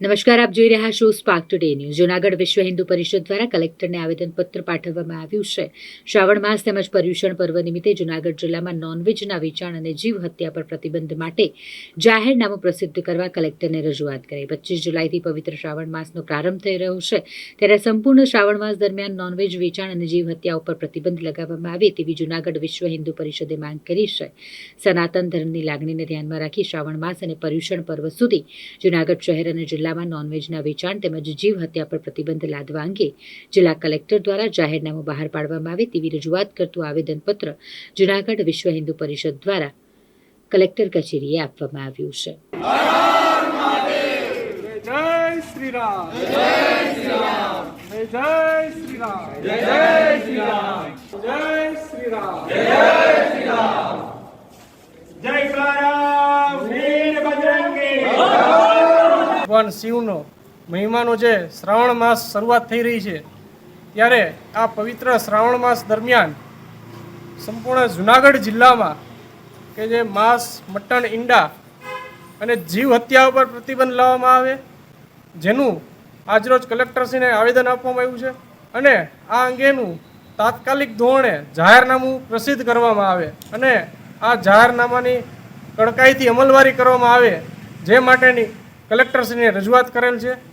નમસ્કાર, આપ જોઈ રહ્યા છો સ્પાર્ક ટુડે ન્યૂઝ. જૂનાગઢ વિશ્વ હિન્દુ પરિષદ દ્વારા કલેક્ટરને આવેદનપત્ર પાઠવવામાં આવ્યું છે. શ્રાવણ માસ તેમજ પર્યુષણ પર્વ નિમિત્તે જૂનાગઢ જિલ્લામાં નોનવેજના વેચાણ અને જીવ હત્યા પર પ્રતિબંધ માટે જાહેરનામું પ્રસિદ્ધ કરવા કલેક્ટરને રજૂઆત કરી. પચીસ જુલાઈથી પવિત્ર શ્રાવણ માસનો પ્રારંભ થઈ રહ્યો છે. ત્યારે સંપૂર્ણ શ્રાવણ માસ દરમિયાન નોનવેજ વેચાણ અને જીવ હત્યા ઉપર પ્રતિબંધ લગાવવામાં આવે તેવી જૂનાગઢ વિશ્વ હિન્દુ પરિષદે માંગ કરી છે. સનાતન ધર્મની લાગણીને ધ્યાનમાં રાખી શ્રાવણ માસ અને પર્યુષણ પર્વ સુધી જૂનાગઢ શહેર અને જિલ્લામાં નોનવેજના વેચાણ તેમજ જીવ હત્યા પર પ્રતિબંધ લાદવા અંગે જિલ્લા કલેક્ટર દ્વારા જાહેરનામું બહાર પાડવામાં આવે તેવી રજૂઆત કરતું આવેદનપત્ર જૂનાગઢ વિશ્વ હિન્દુ પરિષદ દ્વારા કલેક્ટર કચેરીએ આપવામાં આવ્યું છે. જય શ્રી રામ. જય શ્રી રામ. જય શ્રી રામ. જય શ્રી રામ જય શ્રી રામ જય શ્રી રામ જય કારામ વીર બજરંગી ભગવાન શિવનો મહિમાનો જે શ્રાવણ માસ શરૂઆત થઈ રહી છે, ત્યારે આ પવિત્ર શ્રાવણ માસ દરમિયાન સંપૂર્ણ જુનાગઢ જિલ્લામાં કે જે માંસ મટન ઈંડા અને જીવ હત્યા ઉપર પ્રતિબંધ લાવવામાં આવે, જેનું આજરોજ કલેક્ટરશ્રીને આવેદન આપવામાં આવ્યું છે અને આ અંગેનું તાત્કાલિક ધોરણે જાહેરનામું પ્રસિદ્ધ કરવામાં આવે અને આ જાહેરનામાની કડકાઈથી અમલવારી કરવામાં આવે, જે માટેની કલેક્ટરશ્રીને રજૂઆત કરેલ છે.